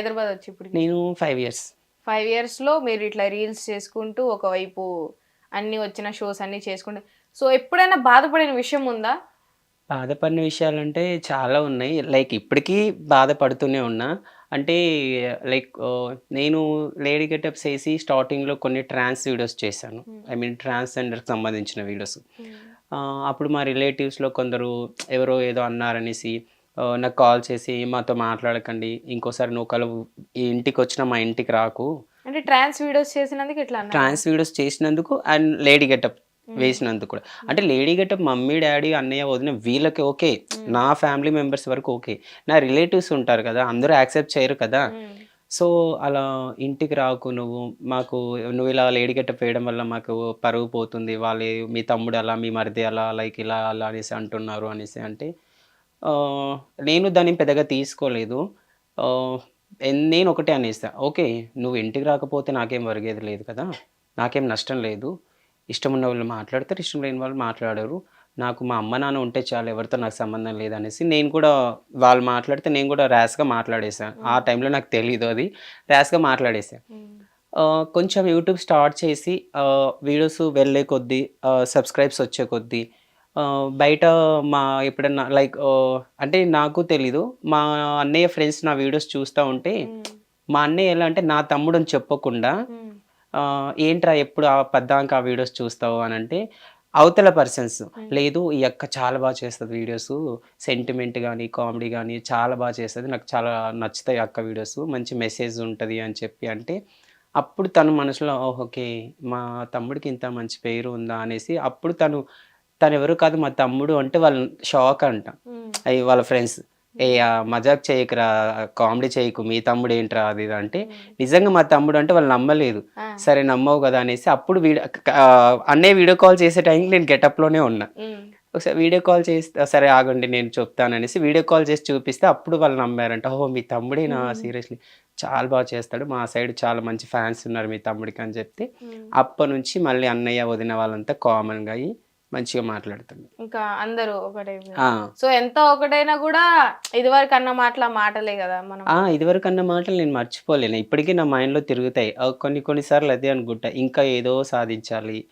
హైదరాబాద్ వచ్చి ఇప్పుడు నేను ఫైవ్ ఇయర్స్ ఫైవ్ ఇయర్స్లో మీరు ఇట్లా రీల్స్ చేసుకుంటూ ఒకవైపు అన్ని వచ్చిన షోస్ అన్ని చేసుకుంటూ. సో ఎప్పుడైనా బాధపడిన విషయం ఉందా? బాధపడిన విషయాలంటే చాలా ఉన్నాయి. లైక్ ఇప్పటికీ బాధపడుతూనే ఉన్నా. అంటే లైక్ నేను లేడీ గెటప్స్ వేసి స్టార్టింగ్లో కొన్ని ట్రాన్స్ వీడియోస్ చేశాను. ఐ మీన్ ట్రాన్స్జెండర్కి సంబంధించిన వీడియోస్ అప్పుడు మా రిలేటివ్స్లో కొందరు ఎవరో ఏదో అన్నారనేసి నాకు కాల్ చేసి మాతో మాట్లాడకండి ఇంకోసారి నువ్వు కలు ఈ ఇంటికి వచ్చిన మా ఇంటికి రాకు. అంటే ట్రాన్స్ వీడియోస్ చేసినందుకు ఇట్లా ట్రాన్స్ వీడియోస్ చేసినందుకు అండ్ లేడీ గెటప్ వేసినందుకు కూడా. అంటే లేడీ గెటప్ మమ్మీ డాడీ అన్నయ్య వదిన వీళ్ళకి ఓకే. నా ఫ్యామిలీ మెంబర్స్ వరకు ఓకే. నా రిలేటివ్స్ ఉంటారు కదా అందరూ యాక్సెప్ట్ చేయరు కదా. సో అలా ఇంటికి రాకు నువ్వు. మాకు నువ్వు ఇలా లేడీ గెటప్ వేయడం వల్ల మాకు పరువు పోతుంది. వాళ్ళు మీ తమ్ముడు అలా మీ మరిది అలా లైక్ ఇలా అలా అనేసి అంటున్నారు అనేసి అంటే నేను దాన్ని పెద్దగా తీసుకోలేదు. నేను ఒకటే అనేస్తా. ఓకే నువ్వు ఇంటికి రాకపోతే నాకేం వరిగేది లేదు కదా. నాకేం నష్టం లేదు. ఇష్టం ఉన్న వాళ్ళు మాట్లాడతారు ఇష్టం లేని వాళ్ళు మాట్లాడరు. నాకు మా అమ్మ నాన్న ఉంటే చాలు ఎవరితో నాకు సంబంధం లేదనేసి నేను కూడా వాళ్ళు మాట్లాడితే నేను కూడా ర్యాష్గా మాట్లాడేసాను ఆ టైంలో నాకు తెలియదు అది. ర్యాష్గా మాట్లాడేసాను ఆ, కొంచెం యూట్యూబ్ స్టార్ట్ చేసి వీడియోస్ వెళ్ళే కొద్దీ సబ్స్క్రైబ్స్ వచ్చే కొద్దీ బయట మా ఎప్పుడన్నా లైక్ అంటే నాకు తెలీదు. మా అన్నయ్య ఫ్రెండ్స్ నా వీడియోస్ చూస్తూ ఉంటే మా అన్నయ్య ఎలా అంటే నా తమ్ముడు అని చెప్పకుండా ఏంట్రా ఎప్పుడు ఆ పద్దాక ఆ వీడియోస్ చూస్తావు? అని అంటే అవతల పర్సన్స్ లేదు ఈ అక్క చాలా బాగా చేస్తుంది వీడియోస్ సెంటిమెంట్ కానీ కామెడీ కానీ చాలా బాగా చేస్తుంది. నాకు చాలా నచ్చుతాయి అక్క వీడియోస్ మంచి మెసేజ్ ఉంటుంది అని చెప్పి అంటే అప్పుడు తను మనసులో "ఓహ్, ఓకే. మా తమ్ముడికి ఇంత మంచి పేరు ఉందా? అనేసి అప్పుడు తను తను ఎవరు కాదు మా తమ్ముడు అంటే వాళ్ళ షాక్ అంట. అయ్యి వాళ్ళ ఫ్రెండ్స్ ఏ మజాక్ చేయకురా కామెడీ చేయకు మీ తమ్ముడు ఏంట్రా అది అంటే నిజంగా మా తమ్ముడు అంటే వాళ్ళు నమ్మలేదు. సరే నమ్మవు కదా అనేసి అప్పుడు వీడియో అన్నయ్య వీడియో కాల్ చేసే టైంకి నేను గెటప్లోనే ఉన్నా. ఒకసారి వీడియో కాల్ చేస్తే సరే ఆగండి నేను చెప్తాను అనేసి వీడియో కాల్ చేసి చూపిస్తే అప్పుడు వాళ్ళు నమ్మారంట. ఓహో మీ తమ్ముడేనా? సీరియస్లీ. చాలా బాగా చేస్తాడు. మా సైడ్ చాలా మంచి ఫ్యాన్స్ ఉన్నారు మీ తమ్ముడికి అని చెప్తే అప్పటి నుంచి మళ్ళీ అన్నయ్య వదిన వాళ్ళంతా కామన్గా అయ్యి మంచిగా మాట్లాడుతుంది ఇంకా అందరూ ఒకటే సో ఎంత ఒకటైనా కూడా ఇదివరకు అన్న మాటల మాటలే కదా మనం. ఆ, ఇదివరకు అన్న మాటలు నేను మర్చిపోలేను. ఇప్పటికీ నా మైండ్లో తిరుగుతాయి. కొన్ని కొన్నిసార్లు అదే అనుకుంటా. ఇంకా ఏదో సాధించాలి.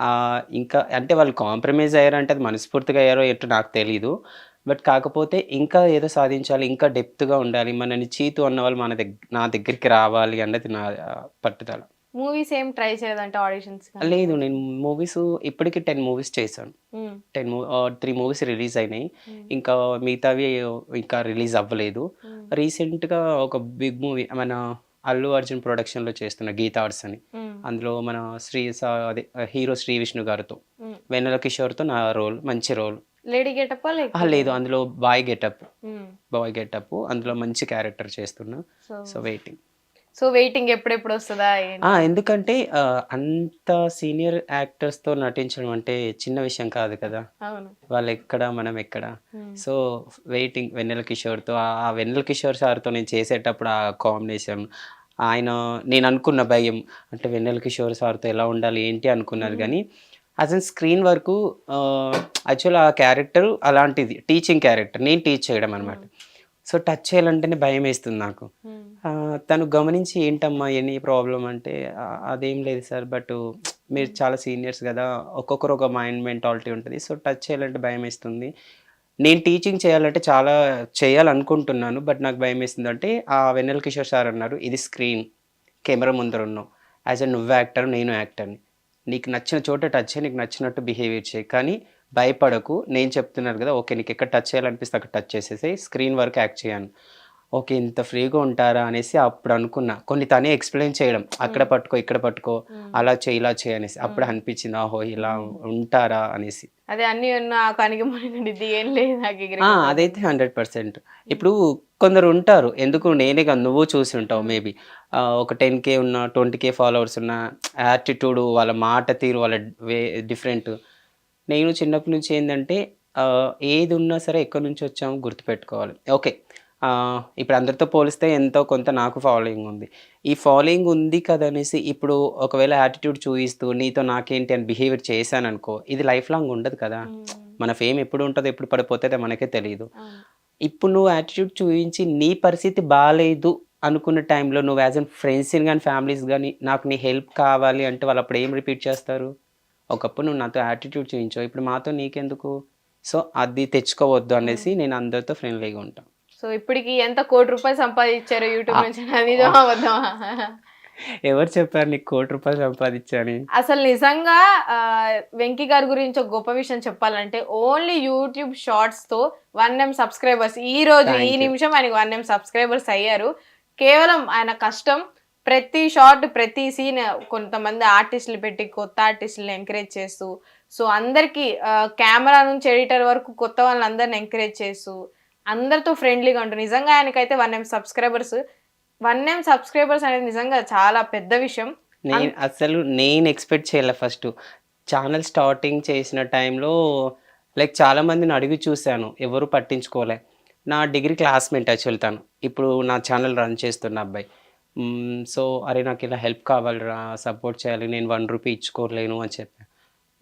ఆ, ఇంకా అంటే వాళ్ళు కాంప్రమైజ్ అయ్యారంటే అది మనస్ఫూర్తిగా అయ్యారో ఎటు నాకు తెలీదు. బట్ కాకపోతే ఇంకా ఏదో సాధించాలి ఇంకా డెప్త్గా ఉండాలి. మనని చీతు అన్న వాళ్ళు మన దగ్గర నా దగ్గరికి రావాలి అన్నది నా పట్టుదల. మూవీస్ ఏం ట్రై చేయలేదంటే ఆడిషన్స్ లేదు నేను మూవీస్ ఇప్పటికి టెన్ మూవీస్ చేశాను. టెన్ త్రీ మూవీస్ రిలీజ్ అయినాయి. ఇంకా మిగతావి ఇంకా రిలీజ్ అవ్వలేదు. రీసెంట్గా ఒక బిగ్ మూవీ మన అల్లు అర్జున్ ప్రొడక్షన్లో చేస్తున్న గీతా ఆర్ట్స్ అని. అందులో మన శ్రీ అదే హీరో శ్రీ విష్ణు గారితో. వెన్నెల కిషోర్తో నా రోల్ మంచి రోల్ లేడీ గెటప్ లేదు అందులో బాయ్ గెటప్. Bye getup. అందులో మంచి క్యారెక్టర్ చేస్తున్నా. సో వెయిటింగ్ సో వెయిటింగ్ ఎప్పుడెప్పుడు వస్తుందా? ఎందుకంటే అంత సీనియర్ యాక్టర్స్తో నటించడం అంటే చిన్న విషయం కాదు కదా. వాళ్ళు ఎక్కడ మనం ఎక్కడ. సో వెయిటింగ్ వెన్నెల కిషోర్తో ఆ ఆ వెన్నెల కిషోర్ సార్తో నేను చేసేటప్పుడు ఆ కాంబినేషన్ ఆయన నేను అనుకున్న భయం అంటే వెన్నెల కిషోర్ సార్తో ఎలా ఉండాలి ఏంటి అనుకున్నారు కానీ అసలు స్క్రీన్ వరకు యాక్చువల్ ఆ క్యారెక్టర్ అలాంటిది టీచింగ్ క్యారెక్టర్ నేను టీచ్ చేయడం అనమాట సో టచ్ చేయాలంటేనే భయం వేస్తుంది నాకు. Hmm. తను గమనించి ఏంటమ్మా ఎనీ ప్రాబ్లం అంటే "ఆ, అదేం లేదు సార్ బట్ మీరు చాలా సీనియర్స్ కదా ఒక్కొక్కరు ఒక మైండ్ మెంటాలిటీ ఉంటుంది. సో టచ్ చేయాలంటే భయం వేస్తుంది నేను టీచింగ్ చేయాలంటే చాలా చేయాలనుకుంటున్నాను బట్ నాకు భయం వేస్తుంది అంటే ఆ వెన్నెల కిషోర్ సార్ అన్నారు ఇది స్క్రీన్ కెమెరా ముందర ఉన్నావు. యాజ్ అ నువ్వు యాక్టర్ నేను యాక్టర్ని నీకు నచ్చిన చోట టచ్ చేయి నీకు నచ్చినట్టు బిహేవియర్ చేయి. కానీ భయపడకు. నేను చెప్తున్నాను కదా ఓకే నీకు ఎక్కడ టచ్ చేయాలనిపిస్తే అక్కడ టచ్ చేసేసి స్క్రీన్ వరకు యాక్ట్ చేయను. ఓకే ఇంత ఫ్రీగా ఉంటారా అనేసి అప్పుడు అనుకున్నా. కొన్ని తనే ఎక్స్ప్లెయిన్ చేయడం అక్కడ పట్టుకో ఇక్కడ పట్టుకో అలా చేయి ఇలా చేయి అనేసి. అప్పుడు అనిపించింది ఆహో ఇలా ఉంటారా? అనేసి. అదే అన్ని ఉన్న ఇది ఏం లేదు అదైతే హండ్రెడ్ పర్సెంట్. ఇప్పుడు కొందరు ఉంటారు ఎందుకు నేనే కాదు నువ్వు చూసి ఉంటావు మేబీ. ఒక టెన్ కే ఉన్న ట్వంటీ కే ఫాలోవర్స్ ఉన్న యాటిట్యూడ్ వాళ్ళ మాట తీరు వాళ్ళ వే డిఫరెంట్ నేను చిన్నప్పటి నుంచి ఏంటంటే ఏది ఉన్నా సరే ఎక్కడి నుంచి వచ్చామో గుర్తుపెట్టుకోవాలి. ఓకే. ఇప్పుడు అందరితో పోలిస్తే ఎంతో కొంత నాకు ఫాలోయింగ్ ఉంది. ఈ ఫాలోయింగ్ ఉంది కదా అనేసి ఇప్పుడు ఒకవేళ యాటిట్యూడ్ చూపిస్తూ నీతో నాకేంటి అని బిహేవియర్ చేశాను అనుకో ఇది లైఫ్ లాంగ్ ఉండదు కదా. మన ఫేమ్ ఎప్పుడు ఉంటుందో ఎప్పుడు పడిపోతుందో మనకే తెలియదు. ఇప్పుడు నువ్వు యాటిట్యూడ్ చూపించి నీ పరిస్థితి బాగాలేదు అనుకున్న టైంలో నువ్వు యాజ్ అన్ ఫ్రెండ్స్ని కానీ ఫ్యామిలీస్ కానీ నాకు నీ హెల్ప్ కావాలి అంటే వాళ్ళు అప్పుడు ఏం రిపీట్ చేస్తారు? ఒకప్పుడు నువ్వు నాతో యాటిట్యూడ్ చూపించావు ఇప్పుడు మాతో నీకెందుకు? సో అది తెచ్చుకోవద్దు అనేసి నేను అందరితో ఫ్రెండ్లీగా ఉంటాను సో ఇప్పటికి ఎంత కోటి రూపాయలు సంపాదించారు యూట్యూబ్ నుంచి అది? ఎవరు చెప్పారు నీకు కోటి రూపాయలు సంపాదించని? అసలు నిజంగా వెంకీ గారి గురించి ఒక గొప్ప విషయం చెప్పాలంటే ఓన్లీ యూట్యూబ్ షార్ట్స్తో వన్ ఎం సబ్స్క్రైబర్స్ ఈ రోజు ఈ. నిమిషం ఆయనకి వన్ ఎం సబ్స్క్రైబర్స్ అయ్యారు. కేవలం ఆయన కష్టం ప్రతి షార్ట్ ప్రతి సీన్ కొంతమంది ఆర్టిస్టులు పెట్టి కొత్త ఆర్టిస్టులను ఎంకరేజ్ చేస్తూ సో అందరికీ కెమెరా నుంచి ఎడిటర్ వరకు కొత్త వాళ్ళని అందరిని ఎంకరేజ్ చేస్తూ అందరితో ఫ్రెండ్లీగా ఉంటుంది నిజంగా ఆయనకైతే one M subscribers one M subscribers అనేది నిజంగా చాలా పెద్ద విషయం. నేను అసలు నేను ఎక్స్పెక్ట్ చేయలే ఫస్ట్ ఛానల్ స్టార్టింగ్ చేసిన టైంలో లైక్ చాలా మందిని అడిగి చూశాను ఎవరు పట్టించుకోలే. నా డిగ్రీ క్లాస్మేట్ యాక్చువల్ తను ఇప్పుడు నా ఛానల్ రన్ చేస్తున్న అబ్బాయి. సో అరే నాకు ఇలా హెల్ప్ కావాలిరా సపోర్ట్ చేయాలి నేను వన్ రూపీ ఇచ్చుకోలేను అని చెప్పాను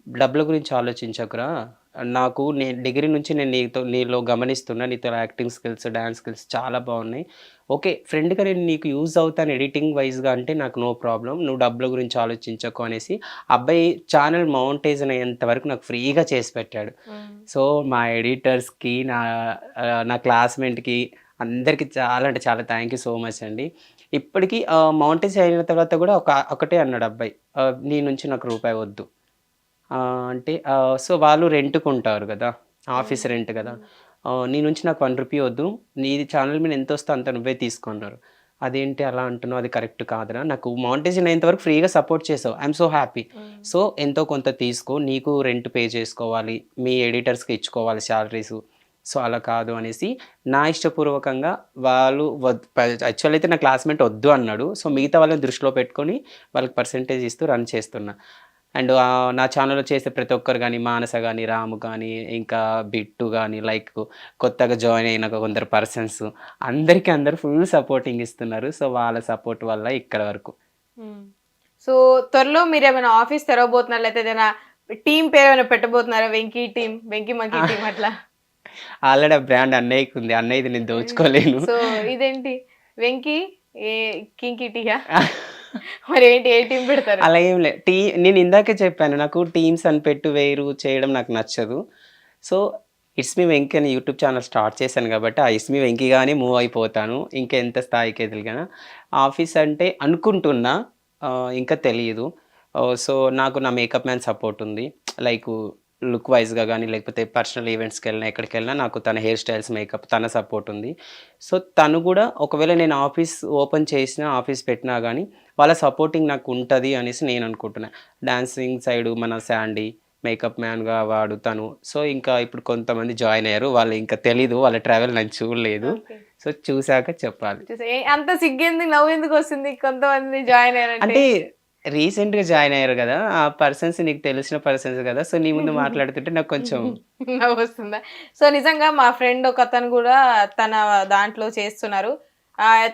డబ్బుల గురించి ఆలోచించకురా. నాకు నేను డిగ్రీ నుంచి నేను నీతో నీలో గమనిస్తున్నా నీతో యాక్టింగ్ స్కిల్స్ డ్యాన్స్ స్కిల్స్ చాలా బాగున్నాయి. ఓకే ఫ్రెండ్గా నేను నీకు యూజ్ అవుతాను ఎడిటింగ్ వైజ్గా అంటే నాకు నో ప్రాబ్లం నువ్వు డబ్బుల గురించి ఆలోచించకు అనేసి అబ్బాయి ఛానల్ మౌంటేజ్ అయ్యేంత వరకు నాకు ఫ్రీగా చేసి పెట్టాడు. సో మా ఎడిటర్స్కి నా నా క్లాస్మేట్కి అందరికీ చాలా అంటే చాలా థ్యాంక్ యూ సో మచ్ అండి. ఇప్పటికీ మౌంటేజ్ అయిన తర్వాత కూడా ఒక ఒకటే అన్నాడు అబ్బాయి. నీ నుంచి నాకు రూపాయి వద్దు. అంటే సో వాళ్ళు రెంట్కు ఉంటారు కదా ఆఫీస్ రెంట్ కదా. నీ నుంచి నాకు వన్ రూపీ వద్దు. నీ ఛానల్ మీద ఎంత వస్తే అంత నువ్వే తీసుకున్నారు. అదేంటి అలా అంటున్నావు? అది కరెక్ట్ కాదురా. నాకు మౌంటేషన్ అయినంత వరకు ఫ్రీగా సపోర్ట్ చేసావు. I'm so happy. సో ఎంతో కొంత తీసుకో. నీకు రెంట్ పే చేసుకోవాలి. మీ ఎడిటర్స్కి ఇచ్చుకోవాలి శాలరీస్. సో అలా కాదు అనేసి నా ఇష్టపూర్వకంగా వాళ్ళు యాక్చువల్ అయితే నా క్లాస్మేట్ వద్దు అన్నాడు. సో మిగతా వాళ్ళని దృష్టిలో పెట్టుకొని వాళ్ళకి పర్సంటేజ్ ఇస్తూ రన్ చేస్తున్నా. అండ్ నా ఛానల్లో చేసే ప్రతి ఒక్కరు కానీ మానస కానీ రాము కానీ ఇంకా బిట్టు కానీ లైక్ కొత్తగా జాయిన్ అయిన కొందరు పర్సన్స్ అందరికీ అందరు ఫుల్ సపోర్టింగ్ ఇస్తున్నారు. సో వాళ్ళ సపోర్ట్ వల్ల ఇక్కడ వరకు. సో త్వరలో మీరు ఏమైనా ఆఫీస్ తెరవబోతున్నారు? లేకపోతే ఏదైనా టీం పేరు ఏమైనా పెట్టబోతున్నారా? Venky team Venky monkey team అట్లా? ఆల్రెడీ ఆ బ్రాండ్ అన్నయ్యకి ఉంది. అన్నయ్యది నేను దోచుకోలేను. సో ఇదేంటి? వెంకీ కింకి టీయా? మరి ఏంటి ఏ టీం పెడతారు? అలా ఏం లే టీ నేను ఇందాకే చెప్పాను నాకు టీమ్స్ అని పెట్టు వేరు చేయడం నాకు నచ్చదు. సో ఇట్స్ మీ వెంకీ అని యూట్యూబ్ ఛానల్ స్టార్ట్ చేశాను కాబట్టి ఆ ఇట్స్ మీ వెంకీగానే మూవ్ అయిపోతాను. ఇంకా ఎంత స్థాయికి ఎదిలిగానా ఆఫీస్ అంటే అనుకుంటున్నా ఇంకా తెలియదు సో నాకు నా మేకప్ మ్యాన్ సపోర్ట్ ఉంది. లైక్ లుక్ వైజ్గా కానీ లేకపోతే పర్సనల్ ఈవెంట్స్కి వెళ్ళినా ఎక్కడికి వెళ్ళినా నాకు తన హెయిర్ స్టైల్స్ మేకప్ తన సపోర్ట్ ఉంది. సో తను కూడా ఒకవేళ నేను ఆఫీస్ ఓపెన్ చేసినా ఆఫీస్ పెట్టినా కానీ వాళ్ళ సపోర్టింగ్ నాకు ఉంటుంది అనేసి నేను అనుకుంటున్నా. డాన్సింగ్ సైడ్ మన శాండీ మేకప్ మ్యాన్గా వాడు తను. సో ఇంకా ఇప్పుడు కొంతమంది జాయిన్ అయ్యారు. వాళ్ళు ఇంకా తెలీదు. వాళ్ళ ట్రావెల్ నేను చూడలేదు. సో చూశాక చెప్పాలి. అంత సిగ్గెందుకు నవ్వు ఎందుకు వస్తుంది? కొంతమంది జాయిన్ అయ్యారంటే. అంటే రీసెంట్గా జాయిన్ అయ్యారు కదా ఆ పర్సన్స్ నీకు తెలిసిన పర్సన్స్ కదా సో నీ ముందు మాట్లాడుతుంటే నాకు కొంచెం వస్తుందా? సో నిజంగా మా ఫ్రెండ్ ఒక అతను కూడా తన దాంట్లో చేస్తున్నారు.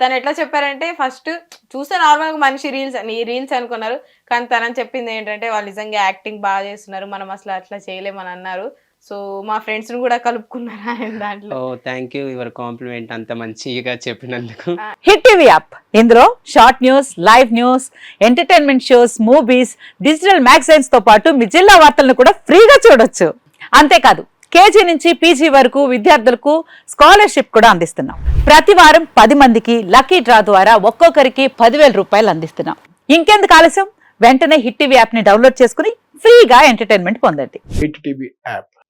తను ఎట్లా చెప్పారంటే ఫస్ట్ చూస్తే నార్మల్గా మనిషి రీల్స్ నీ రీల్స్ అనుకున్నారు కానీ తనని చెప్పింది ఏంటంటే వాళ్ళు నిజంగా యాక్టింగ్ బాగా చేస్తున్నారు మనం అసలు అట్లా చేయలేమని అన్నారు. సో మా ఫ్రెండ్స్ని కూడా కలుపుకున్నారు ఆయన దాంట్లో. Oh thank you. Your compliment అంత మంచిగా చెప్పినందుకు. Hit TV app. ఇందులో short news live news entertainment shows movies digital మ్యాగజైన్స్తో పాటు మీ జిల్లా వార్తలను కూడా ఫ్రీగా చూడొచ్చు. అంతేకాదు కేజీ నుంచి పీజీ వరకు విద్యార్థులకు స్కాలర్షిప్ కూడా అందిస్తున్నాం. ప్రతి వారం పది మందికి లక్కీ డ్రా ద్వారా ఒక్కొక్కరికి పదివేల రూపాయలు అందిస్తున్నాం. ఇంకెందుకు ఆలస్యం? వెంటనే హిట్ టీవీ యాప్ని డౌన్లోడ్ చేసుకుని ఫ్రీగా ఎంటర్టైన్మెంట్ పొందండి. Hit TV app.